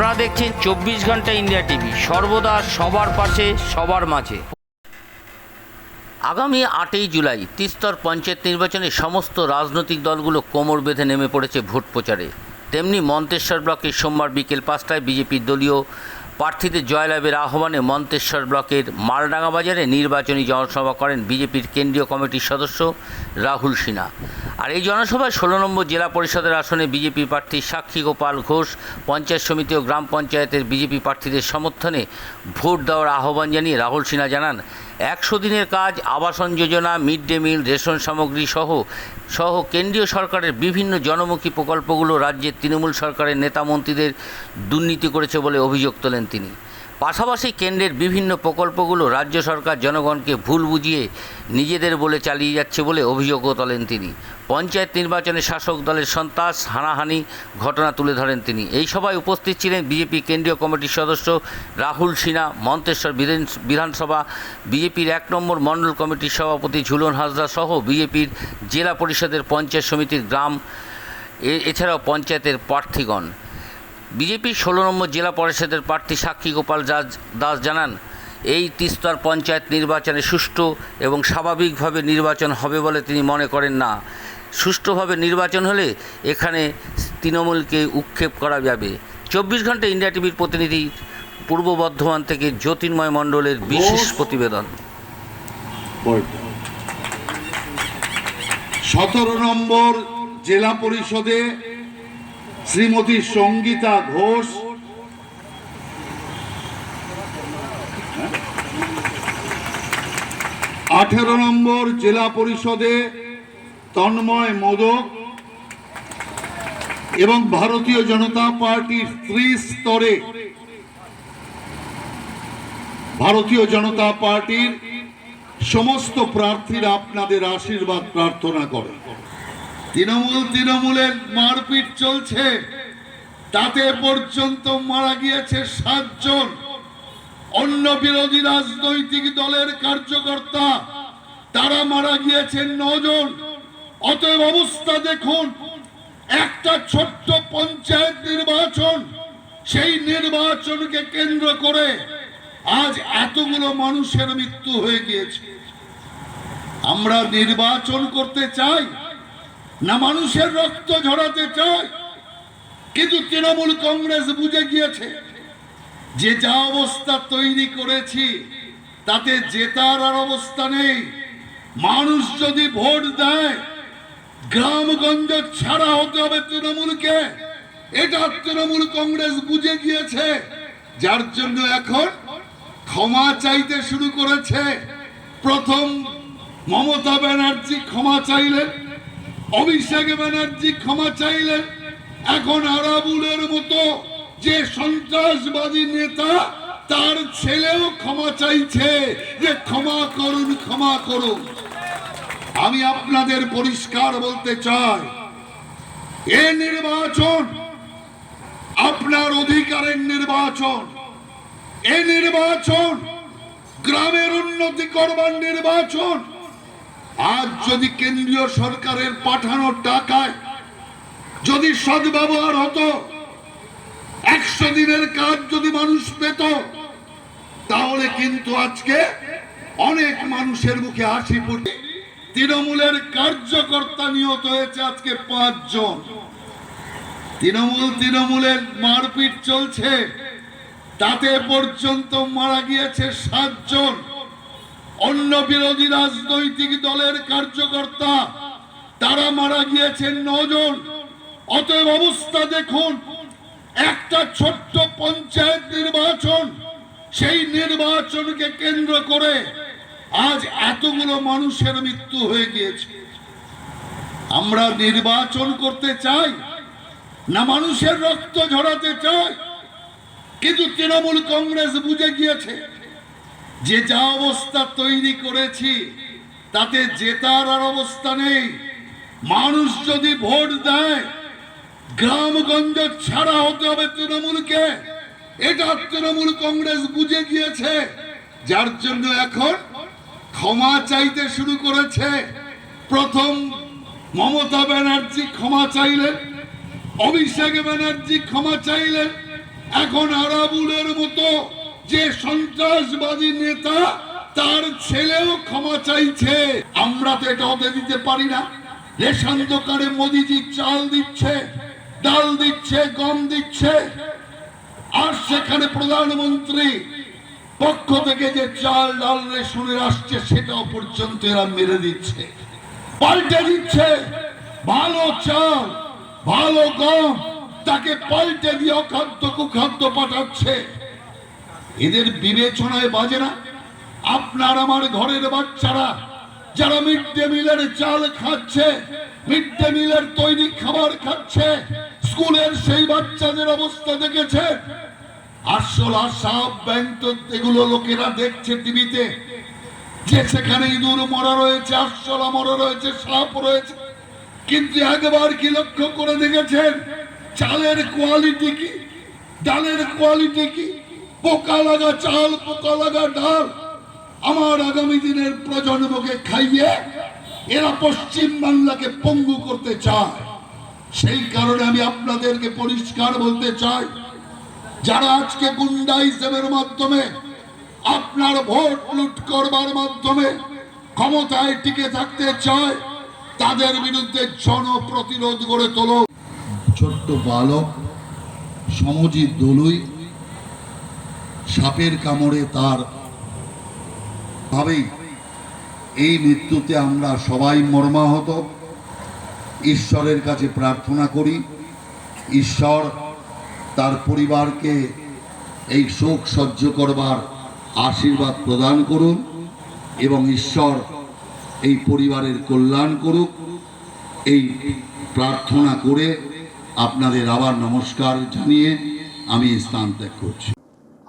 আপনারা দেখছেন চব্বিশ ঘণ্টা ইন্ডিয়া টিভি। সর্বদা সবার পাশে, সবার মাঝে। আগামী আটই জুলাই, তিস্তর পঞ্চায়েত নির্বাচনে সমস্ত রাজনৈতিক দলগুলো কোমর বেঁধে নেমে পড়েছে ভোট প্রচারে। তেমনি মন্তেশ্বর ব্লকে সোমবার বিকেল পাঁচটায় বিজেপির দলীয় প্রার্থীদের জয়লাভের আহ্বানে মন্তেশ্বর ব্লকের মালডাঙ্গা বাজারে নির্বাচনী জনসভা করেন বিজেপির কেন্দ্রীয় কমিটির সদস্য রাহুল সিনহা। আর এই জনসভায় ষোলো নম্বর জেলা পরিষদের আসনে বিজেপি প্রার্থী সাক্ষী গোপাল ঘোষ, পঞ্চায়েত সমিতি ও গ্রাম পঞ্চায়েতের বিজেপি প্রার্থীদের সমর্থনে ভোট দেওয়ার আহ্বান জানিয়ে রাহুল সিনহা জানান একশো দিনের কাজ, আবাসন যোজনা, মিড ডে মিল, রেশন সামগ্রী সহ সহ কেন্দ্রীয় সরকারের বিভিন্ন জনমুখী প্রকল্পগুলো রাজ্যের তৃণমূল সরকারের নেতা মন্ত্রীদের দুর্নীতি করেছে বলে অভিযোগ তোলেন তিনি। পাশাপাশি কেন্দ্রের বিভিন্ন প্রকল্পগুলো রাজ্য সরকার জনগণকে ভুল বুঝিয়ে নিজেদের বলে চালিয়ে যাচ্ছে বলে অভিযোগও তোলেন তিনি। পঞ্চায়েত নির্বাচনে শাসক দলের সন্ত্রাস, হানাহানি ঘটনা তুলে ধরেন তিনি। এই সভায় উপস্থিত ছিলেন বিজেপি কেন্দ্রীয় কমিটির সদস্য রাহুল সিনহা, মন্তেশ্বর বিধান- বিধানসভা, বিজেপির এক নম্বর মণ্ডল কমিটির সভাপতি ঝুলন হাজরা সহ বিজেপির জেলা পরিষদের পঞ্চায়েত সমিতির গ্রাম এছাড়াও পঞ্চায়েতের প্রার্থীগণ। বিজেপির ষোলো নম্বর জেলা পরিষদের প্রার্থী সাক্ষী গোপাল দাস জানান এই তিস্তর পঞ্চায়েত নির্বাচনে সুষ্ঠু এবং স্বাভাবিকভাবে নির্বাচন হবে বলে তিনি মনে করেন না। সুষ্ঠুভাবে নির্বাচন হলে এখানে তৃণমূলকে উৎক্ষেপ করা যাবে। চব্বিশ ঘণ্টা ইন্ডিয়া টিভির প্রতিনিধি পূর্ব বর্ধমান থেকে জ্যোতির্ময় মণ্ডলের বিশেষ প্রতিবেদন। সতেরো নম্বর জেলা পরিষদে শ্রীমতী সঙ্গীতা ঘোষ। আঠেরো নম্বর জেলা পরিষদে তন্ময় মোদক এবং ভারতীয় জনতা পার্টির ত্রিস্তরে ভারতীয় জনতা পার্টির সমস্ত প্রার্থীরা আপনাদের আশীর্বাদ প্রার্থনা করে। তৃণমূল তৃণমূলের মারপিট চলছে। তাতে পর্যন্ত মারা গিয়েছে সাতজন। অন্য বিরোধী রাজনৈতিক দলের কার্যকর্তা, তারা মারা গিয়েছে নজন। অতএব অবস্থা দেখুন, একটা ছোট্ট পঞ্চায়েত নির্বাচন, সেই নির্বাচনকে কেন্দ্র করে আজ এতগুলো মানুষের মৃত্যু হয়ে গিয়েছে। আমরা নির্বাচন করতে চাই না মানুষের রক্ত ঝরাতে চায়, কিন্তু তৃণমূল কংগ্রেস বুঝে গিয়েছে, যে যা অবস্থা তৈরি করেছি, তাতে জেতার আর অবস্থা নেই। মানুষ যদি ভোট দেয়, গ্রামগঞ্জ ছাড়া হতে হবে তৃণমূলকে। এটা তৃণমূল কংগ্রেস বুঝে গিয়েছে, যার জন্য এখন ক্ষমা চাইতে শুরু করেছে। প্রথম মমতা ব্যানার্জি ক্ষমা চাইলেন। অভিষেক ব্যানার্জি ক্ষমা চাইলেন এখন আরাবুলের মতো যে সন্ত্রাসবাদী নেতা, তার ছেলেও ক্ষমা চাইছে যে ক্ষমা করুন ক্ষমা করুন। আমি আপনাদের পরিষ্কার বলতে চাই, এ নির্বাচন আপনার অধিকারের নির্বাচন। এ নির্বাচন গ্রামের উন্নতি করবার নির্বাচন। আজ যদি কেন্দ্রীয় সরকারের পাঠানো টাকায় যদি সদ্ব্যবহার হতো, একশো দিনের কাজ যদি মানুষ পেত, তাহলে কিন্তু আজকে অনেক মানুষের মুখে হাসি ফুটে। তৃণমূলের কার্যকর্তা নিহত হয়েছে আজকে পাঁচজন। তৃণমূল তৃণমূলের মারপিট চলছে। তাতে পর্যন্ত মারা গিয়েছে সাতজন। অন্য বিরোধী রাজনৈতিক দলের কার্যকর্তা, তারা মারা গিয়েছে নজন। অতএব অবস্থা দেখুন, একটা ছোট্ট পঞ্চায়েত নির্বাচন, সেই নির্বাচনকে কেন্দ্র করে আজ এতগুলো মানুষের মৃত্যু হয়ে গিয়েছে। আমরা নির্বাচন করতে চাই না মানুষের রক্ত ঝরাতে চাই, কিন্তু তৃণমূল কংগ্রেস বুঝে গিয়েছে যে যা অবস্থা তৈরি করেছি, তাতে জেতার আর অবস্থা নেই। মানুষ যদি ভোট দেয়, গ্রামগঞ্জ ছাড়া হতে হবে তৃণমূলকে। এটা তৃণমূল কংগ্রেস বুঝে গিয়েছে, যার জন্য এখন ক্ষমা চাইতে শুরু করেছে। প্রথম মমতা ব্যানার্জি ক্ষমা চাইলেন অভিষেক ব্যানার্জি ক্ষমা চাইলেন এখন আরাবুলের মতো যে সন্ত্রাসবাদী নেতা তার ছেলেও ক্ষমা চাইছে। আমরা তো এটা হতে দিতে পারি না। রেশন দোকানে মোদিজি চাল দিচ্ছে, ডাল দিচ্ছে, গম দিচ্ছে। আর সেখানে প্রধানমন্ত্রী পক্ষ থেকে যে চাল, ডাল, রেশনের আসছে, সেটাও পর্যন্ত এরা মেরে দিচ্ছে। পাল্টে দিচ্ছে। ভালো চাল, ভালো গম, তাকে পাল্টে দিয়ে অখাদ্য কুখাদ্য পাঠাচ্ছে। এদের বিবেচনায় বাজে না। আপনার আমার ঘরের বাচ্চারা, যারা মিড ডে মিলের চাল খাচ্ছে, মিড ডে মিলের তৈরি খাবার খাচ্ছে, স্কুলের সেই বাচ্চাদের অবস্থা দেখেছে? আরশোলা সাপ ব্যাংক এগুলো লোকেরা দেখছে টিভিতে, যে সেখানে ইঁদুর মরা রয়েছে আরশোলা মরা রয়েছে, সাপ রয়েছে। কিন্তু একবার কি লক্ষ্য করে দেখেছেন? চালের কোয়ালিটি কি? ডালের কোয়ালিটি কি? পোকা লাগা চাল, পোকা লাগা ডাল আমার আগামী দিনের প্রজন্মকে খাইয়ে এরা পশ্চিম বাংলাকে পঙ্গু করতে চায়। সেই কারণে আমি আপনাদেরকে পরিষ্কার বলতে চাই, যারা আজকে গুন্ডা হিসেবের মাধ্যমে আপনার ভোট লুট করবার মাধ্যমে ক্ষমতায় টিকে থাকতে চায়, তাদের বিরুদ্ধে জনপ্রতিরোধ গড়ে তোলো। ছোট্ট বালক সমজিৎ দলুই সাপের কামড়ে তার ভাবেই এই মৃত্যুতে আমরা সবাই মর্মাহত। ঈশ্বরের কাছে প্রার্থনা করি, ঈশ্বর তার পরিবারকে এই শোক সহ্য করবার আশীর্বাদ প্রদান করুন এবং ঈশ্বর এই পরিবারের কল্যাণ করুক। এই প্রার্থনা করে আপনাদের আবার নমস্কার জানিয়ে আমি স্থান ত্যাগ করছি।